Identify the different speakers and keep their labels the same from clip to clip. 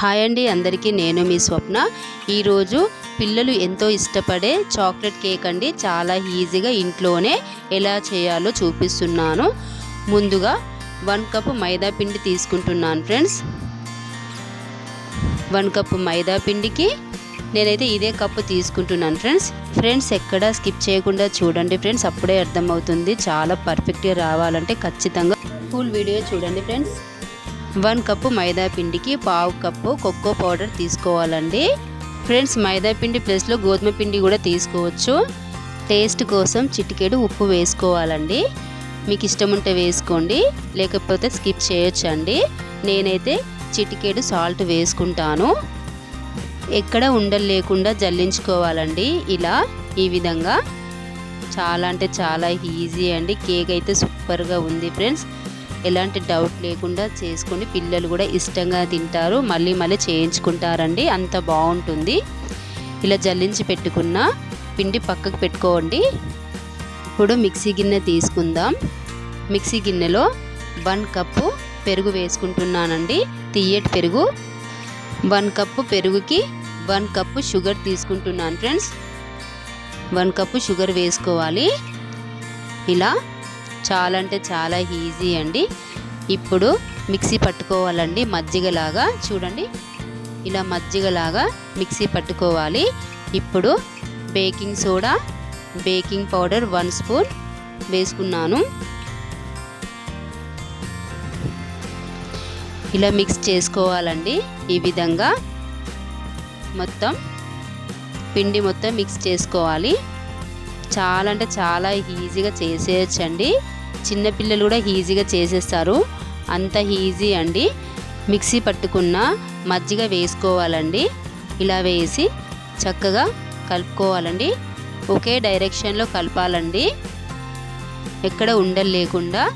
Speaker 1: Hi అండి అందరికీ నేను మీ స్వప్న. ఈరోజు పిల్లలు ఎంతో ఇష్టపడే చాక్లెట్ కేక్ అండి. చాలా ఈజీగా ఇంట్లోనే ఎలా చేయాలో చూపిస్తున్నాను. ముందుగా వన్ కప్ మైదా పిండి తీసుకుంటున్నాను ఫ్రెండ్స్. వన్ కప్ మైదా పిండికి నేనైతే ఇదే కప్పు తీసుకుంటున్నాను ఫ్రెండ్స్. ఫ్రెండ్స్ ఎక్కడ స్కిప్ చేయకుండా చూడండి ఫ్రెండ్స్. అప్పుడే అర్థమవుతుంది. చాలా పర్ఫెక్ట్గా రావాలంటే ఖచ్చితంగా ఫుల్ వీడియో చూడండి ఫ్రెండ్స్. వన్ కప్పు మైదా పిండికి పావు కప్పు కొక్కో పౌడర్ తీసుకోవాలండి. ఫ్రెండ్స్ మైదా పిండి ప్లస్లో గోధుమ పిండి కూడా తీసుకోవచ్చు. టేస్ట్ కోసం చిటికెడు ఉప్పు వేసుకోవాలండి. మీకు ఇష్టం ఉంటే వేసుకోండి లేకపోతే స్కిప్ చేయొచ్చండి. నేనైతే చిటికెడు సాల్ట్ వేసుకుంటాను. ఎక్కడ ఉండలు లేకుండా జల్లించుకోవాలండి ఇలా. ఈ విధంగా. చాలా అంటే చాలా ఈజీ అండి. కేక్ అయితే సూపర్గా ఉంది ఫ్రెండ్స్. ఎలాంటి డౌట్ లేకుండా చేసుకొని పిల్లలు కూడా ఇష్టంగా తింటారు. మళ్ళీ మళ్ళీ చేయించుకుంటారండి. అంత బాగుంటుంది. ఇలా జల్లించి పెట్టుకున్న పిండి పక్కకు పెట్టుకోండి. ఇప్పుడు మిక్సీ గిన్నె తీసుకుందాం. మిక్సీ గిన్నెలో వన్ కప్పు పెరుగు వేసుకుంటున్నానండి. తీయటి పెరుగు. వన్ కప్పు పెరుగుకి వన్ కప్పు షుగర్ తీసుకుంటున్నాను ఫ్రెండ్స్. వన్ కప్పు షుగర్ వేసుకోవాలి. ఇలా చాలా అంటే చాలా ఈజీ అండి. ఇప్పుడు మిక్సీ పట్టుకోవాలండి మజ్జిగలాగా. చూడండి ఇలా మజ్జిగలాగా మిక్సీ పట్టుకోవాలి. ఇప్పుడు baking soda baking powder one spoon వేసుకున్నాను. ఇలా మిక్స్ చేసుకోవాలండి ఈ విధంగా. మొత్తం పిండి మొత్తం మిక్స్ చేసుకోవాలి. చాలా అంటే చాలా ఈజీగా చేసేయచ్చండి. చిన్నపిల్లలు కూడా ఈజీగా చేసేస్తారు. అంత ఈజీ అండి. మిక్సీ పట్టుకున్న మజ్జిగ వేసుకోవాలండి. ఇలా వేసి చక్కగా కలుపుకోవాలండి. ఒకే డైరెక్షన్లో కలపాలండి. ఎక్కడ ఉండలు లేకుండా.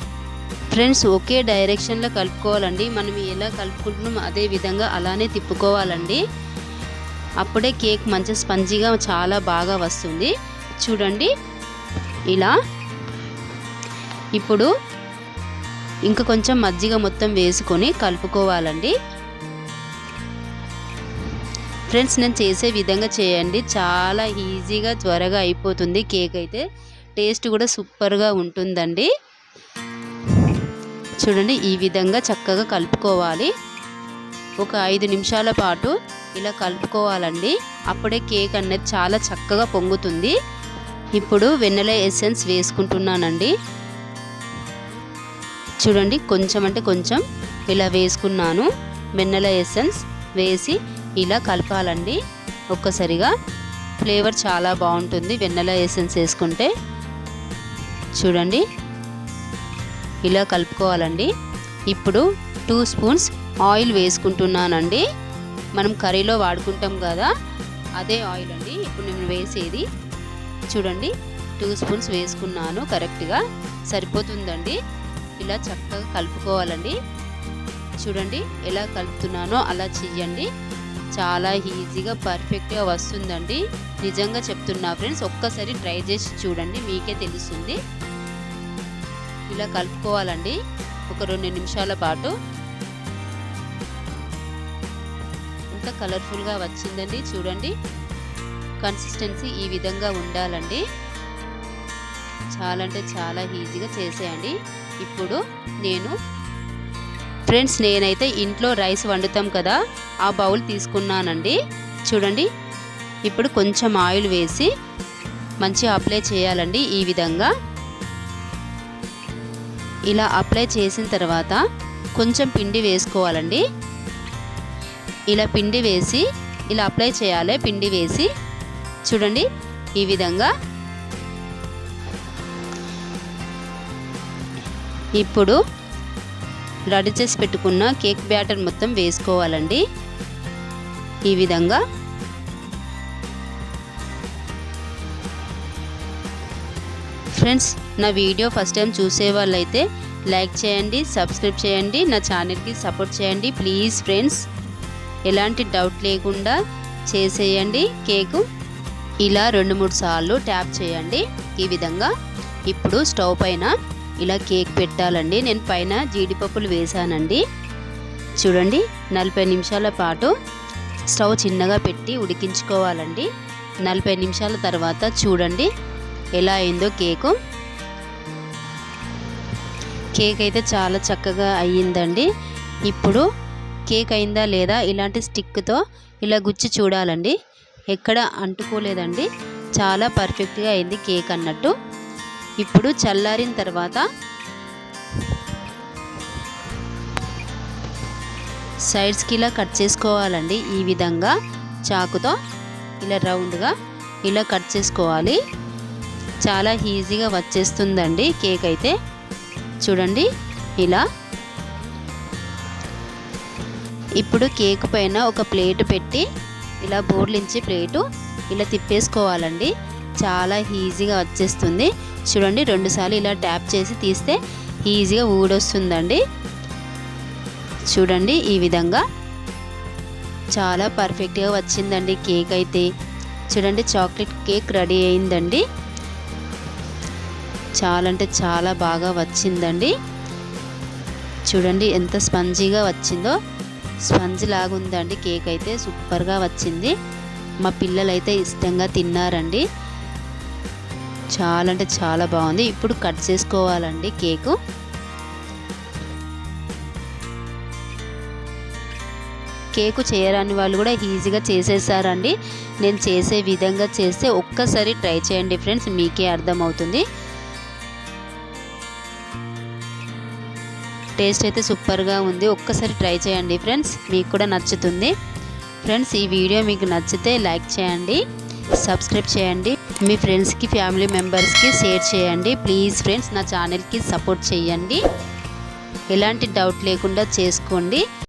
Speaker 1: ఫ్రెండ్స్ ఒకే డైరెక్షన్లో కలుపుకోవాలండి. మనం ఎలా కలుపుకుంటున్నాం అదే విధంగా అలానే తిప్పుకోవాలండి. అప్పుడే కేక్ మంచి స్పంజీగా చాలా బాగా వస్తుంది. చూడండి. ఇలా. ఇప్పుడు ఇంకా కొంచెం మజ్జిగ మొత్తం వేసుకొని కలుపుకోవాలండి. ఫ్రెండ్స్ నేను చేసే విధంగా చేయండి. చాలా ఈజీగా త్వరగా అయిపోతుంది కేక్ అయితే. టేస్ట్ కూడా సూపర్గా ఉంటుందండి. చూడండి ఈ విధంగా చక్కగా కలుపుకోవాలి. ఒక ఐదు నిమిషాల పాటు ఇలా కలుపుకోవాలండి. అప్పుడే కేక్ అనేది చాలా చక్కగా పొంగుతుంది. ఇప్పుడు వెన్నెల ఎసెన్స్ వేసుకుంటున్నానండి. చూడండి కొంచెం అంటే కొంచెం ఇలా వేసుకున్నాను. వెన్నెల ఎసెన్స్ వేసి ఇలా కలపాలండి. ఒక్కసారిగా ఫ్లేవర్ చాలా బాగుంటుంది వెన్నెల ఎసెన్స్ వేసుకుంటే. చూడండి ఇలా కలుపుకోవాలండి. ఇప్పుడు టూ స్పూన్స్ ఆయిల్ వేసుకుంటున్నానండి. మనం కర్రీలో వాడుకుంటాం కదా అదే ఆయిల్ అండి. ఇప్పుడు నేను వేసేది చూడండి. టూ స్పూన్స్ వేసుకున్నాను కరెక్ట్గా సరిపోతుందండి. ఇలా చక్కగా కలుపుకోవాలండి. చూడండి ఎలా కలుపుతున్నానో అలా చెయ్యండి. చాలా ఈజీగా పర్ఫెక్ట్గా వస్తుందండి. నిజంగా చెప్తున్నా ఫ్రెండ్స్ ఒక్కసారి ట్రై చేసి చూడండి మీకే తెలుస్తుంది. ఇలా కలుపుకోవాలండి ఒక రెండు నిమిషాల పాటు. ఎంత కలర్ఫుల్గా వచ్చిందండి చూడండి. కన్సిస్టెన్సీ ఈ విధంగా ఉండాలండి. చాలా అంటే చాలా ఈజీగా చేసేయండి. ఇప్పుడు నేను ఫ్రెండ్స్ నేనైతే ఇంట్లో రైస్ వండుతాం కదా ఆ బౌల్ తీసుకున్నానండి. చూడండి ఇప్పుడు కొంచెం ఆయిల్ వేసి మంచిగా అప్లై చేయాలండి ఈ విధంగా. ఇలా అప్లై చేసిన తర్వాత కొంచెం పిండి వేసుకోవాలండి. ఇలా పిండి వేసి ఇలా అప్లై చేయాలి పిండి వేసి చూడండి ఈ విధంగా. ఇప్పుడు రెడీ చేసి పెట్టుకున్న కేక్ బ్యాటర్ మొత్తం వేసుకోవాలండి. ఈ విధంగా. ఫ్రెండ్స్ నా వీడియో ఫస్ట్ టైం చూసే వాళ్ళైతే లైక్ చేయండి సబ్స్క్రైబ్ చేయండి నా ఛానల్కి సపోర్ట్ చేయండి ప్లీజ్ ఫ్రెండ్స్. ఎలాంటి డౌట్ లేకుండా చేసేయండి కేకు. ఇలా రెండు మూడు సార్లు ట్యాప్ చేయండి. ఈ విధంగా ఇప్పుడు స్టవ్ పైన ఇలా కేక్ పెట్టాలండి. నేను పైన జీడిపప్పులు వేసానండి చూడండి నలభై నిమిషాల పాటు స్టవ్ చిన్నగా పెట్టి ఉడికించుకోవాలండి. నలభై నిమిషాల తర్వాత చూడండి ఎలా అయిందో కేకు. కేక్ అయితే చాలా చక్కగా అయ్యిందండి. ఇప్పుడు కేక్ అయిందా లేదా ఇలాంటి స్టిక్తో ఇలా గుచ్చి చూడాలండి. ఎక్కడ అంటుకోలేదండి. చాలా పర్ఫెక్ట్గా అయింది కేక్ అన్నట్టు. ఇప్పుడు చల్లారిన తర్వాత సైడ్స్కి ఇలా కట్ చేసుకోవాలండి. ఈ విధంగా చాకుతో ఇలా రౌండ్గా ఇలా కట్ చేసుకోవాలి. చాలా ఈజీగా వచ్చేస్తుందండి కేక్ అయితే. చూడండి ఇలా. ఇప్పుడు కేక్ పైన ఒక ప్లేట్ పెట్టి ఇలా బోర్లించి ప్లేటు ఇలా తిప్పేసుకోవాలండి. చాలా ఈజీగా వచ్చేస్తుంది. చూడండి రెండుసార్లు ఇలా ట్యాప్ చేసి తీస్తే ఈజీగా ఊడొస్తుందండి. చూడండి ఈ విధంగా. చాలా పర్ఫెక్ట్గా వచ్చిందండి కేక్ అయితే. చూడండి చాక్లెట్ కేక్ రెడీ అయిందండి. చాలా అంటే చాలా బాగా వచ్చిందండి. చూడండి ఎంత స్పంజీగా వచ్చిందో. స్పంజ్ లాగుందండి కేక్ అయితే సూపర్గా వచ్చింది. మా పిల్లలు అయితే ఇష్టంగా తిన్నారండి. చాలా అంటే చాలా బాగుంది. ఇప్పుడు కట్ చేసుకోవాలండి కేకు. కేకు చేయరాని వాళ్ళు కూడా ఈజీగా చేసేసారండి. నేను చేసే విధంగా చేస్తే ఒక్కసారి ట్రై చేయండి ఫ్రెండ్స్ మీకే అర్థమవుతుంది. టేస్ట్ అయితే సూపర్గా ఉంది. ఒక్కసారి ట్రై చేయండి ఫ్రెండ్స్. మీకు కూడా నచ్చుతుంది. ఫ్రెండ్స్ ఈ వీడియో మీకు నచ్చితే లైక్ చేయండి సబ్స్క్రైబ్ చేయండి. మీ ఫ్రెండ్స్కి ఫ్యామిలీ మెంబర్స్కి షేర్ చేయండి. ప్లీజ్ ఫ్రెండ్స్ నా ఛానల్కి సపోర్ట్ చేయండి. ఎలాంటి డౌట్ లేకుండా చేసుకోండి.